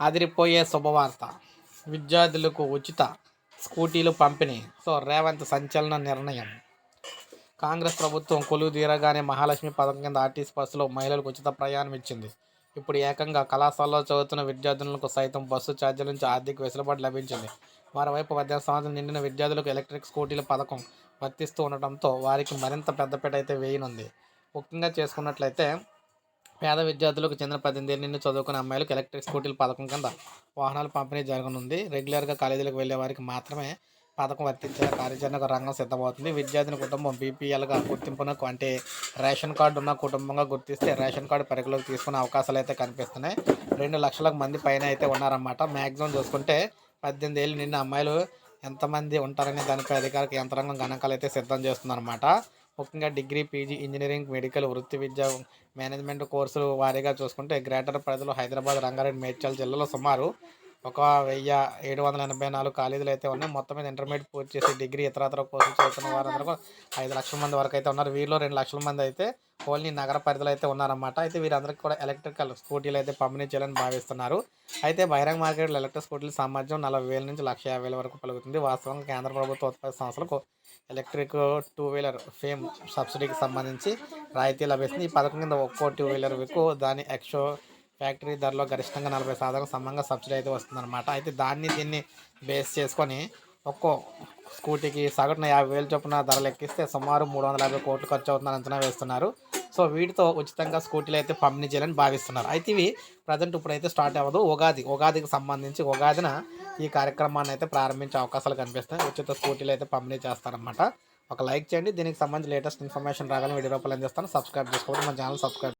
అదిరిపోయే శుభవార్త. విద్యార్థులకు ఉచిత స్కూటీలు పంపిణీ. సో రేవంత్ సంచలన నిర్ణయం. కాంగ్రెస్ ప్రభుత్వం కొలువు తీరగానే మహాలక్ష్మి పథకం కింద ఆర్టీసీ బస్సులో మహిళలకు ఉచిత ప్రయాణం ఇచ్చింది. ఇప్పుడు ఏకంగా కళాశాలలో చదువుతున్న విద్యార్థులకు సైతం బస్సు ఛార్జీల నుంచి ఆర్థిక వెసులుబాటు లభించింది. మరోవైపు పద్దెనిమిది సంవత్సరం నిండిన విద్యార్థులకు ఎలక్ట్రిక్ స్కూటీల పథకం వర్తిస్తూ ఉండటంతో వారికి మరింత పెద్దపీట అయితే వేయనుంది. ముఖ్యంగా చేసుకున్నట్లయితే పేద విద్యార్థులకు చెందిన పద్దెనిమిది ఏళ్ళ నుండి చదువుకునే అమ్మాయిలకు ఎలక్ట్రిక్ స్కూటీల పథకం కింద వాహనాలు పంపిణీ జరగనుంది. రెగ్యులర్గా కాలేజీలకు వెళ్ళే వారికి మాత్రమే పథకం వర్తించే కార్యాచరణకు రంగం సిద్ధమవుతుంది. విద్యార్థిని కుటుంబం బీపీఎల్గా గుర్తింపునకు అంటే రేషన్ కార్డు ఉన్న కుటుంబంగా గుర్తిస్తే రేషన్ కార్డు పరిగలోకి తీసుకునే అవకాశాలు అయితే కనిపిస్తున్నాయి. రెండు లక్షల మంది పైన అయితే ఉన్నారన్నమాట. మ్యాక్సిమం చూసుకుంటే పద్దెనిమిది ఏళ్ళు నిన్న అమ్మాయిలు ఎంతమంది ఉంటారనే దానిపై అధికారిక యంత్రాంగం గణాంకాలు అయితే సిద్ధం చేస్తుందన్నమాట. ముఖ్యంగా డిగ్రీ పీజీ ఇంజనీరింగ్ మెడికల్ వృత్తి విద్య మేనేజ్మెంట్ కోర్సులు వారీగా చూసుకుంటే గ్రేటర్ పరిధిలో హైదరాబాద్ రంగారెడ్డి మేడ్చల్ జిల్లాలో సుమారు ఒక వెయ్యి ఏడు వందల ఎనభై నాలుగు కాలేజీలు అయితే ఉన్నాయి. మొత్తం మీద ఇంటర్మీడియట్ పూర్తి చేసి డిగ్రీ ఇతరతర కోర్సులు చదువుతున్న వారందరూ ఐదు లక్షల మంది వరకు అయితే ఉన్నారు. వీరిలో రెండు లక్షల మంది అయితే ఓన్లీ నగర పరిధిలో అయితే ఉన్నారన్నమాట. అయితే వీరందరికీ కూడా ఎలక్ట్రికల్ స్కూటీలు అయితే పంపిణీ చేయాలని భావిస్తున్నారు. అయితే బహిరంగ మార్కెట్లో ఎలక్ట్రిక్ స్కూటీల సామర్థ్యం నలభై వేల నుంచి లక్ష యాభై వేల వరకు పలుకుతుంది వాస్తవంగా కేంద్ర ప్రభుత్వ ఉత్పత్తి సంస్థలకు ఎలక్ట్రిక్ టూ వీలర్ ఫేమ్ సబ్సిడీకి సంబంధించి రాయితీ లభిస్తుంది. ఈ పథకం కింద ఒక్కో టూ వీలర్ వికు దాని ఎక్సో ఫ్యాక్టరీ ధరలో గరిష్టంగా నలభై శాతం సమంగా సబ్సిడీ అయితే వస్తుందన్నమాట. అయితే దాన్ని దీన్ని బేస్ చేసుకొని ఒక్కో స్కూటీకి సగటున యాభై వేలు చొప్పున ధరలు ఎక్కిస్తే సుమారు మూడు వందల యాభై కోట్లు ఖర్చు అవుతుందని అంచనా వేస్తున్నారు. సో వీటితో ఉచితంగా స్కూటీలు అయితే పంపిణీ చేయాలని భావిస్తున్నారు. అయితే ఇవి ప్రజెంట్ ఇప్పుడైతే స్టార్ట్ అవ్వదు. ఉగాది ఉగాదికి సంబంధించి ఉగాదిన ఈ కార్యక్రమాన్ని అయితే ప్రారంభించే అవకాశాలు కనిపిస్తాయి ఉచిత స్కూటీలు అయితే పంపిణీ చేస్తారన్నమాట. ఒక లైక్ చేయండి. దీనికి సంబంధించి లేటెస్ట్ ఇన్ఫర్మేషన్ రాగానే వీడియో రూపాయలు అందిస్తాను. సబ్స్క్రైబ్ చేసుకోండి. మన ఛానల్ సబ్స్క్రైబ్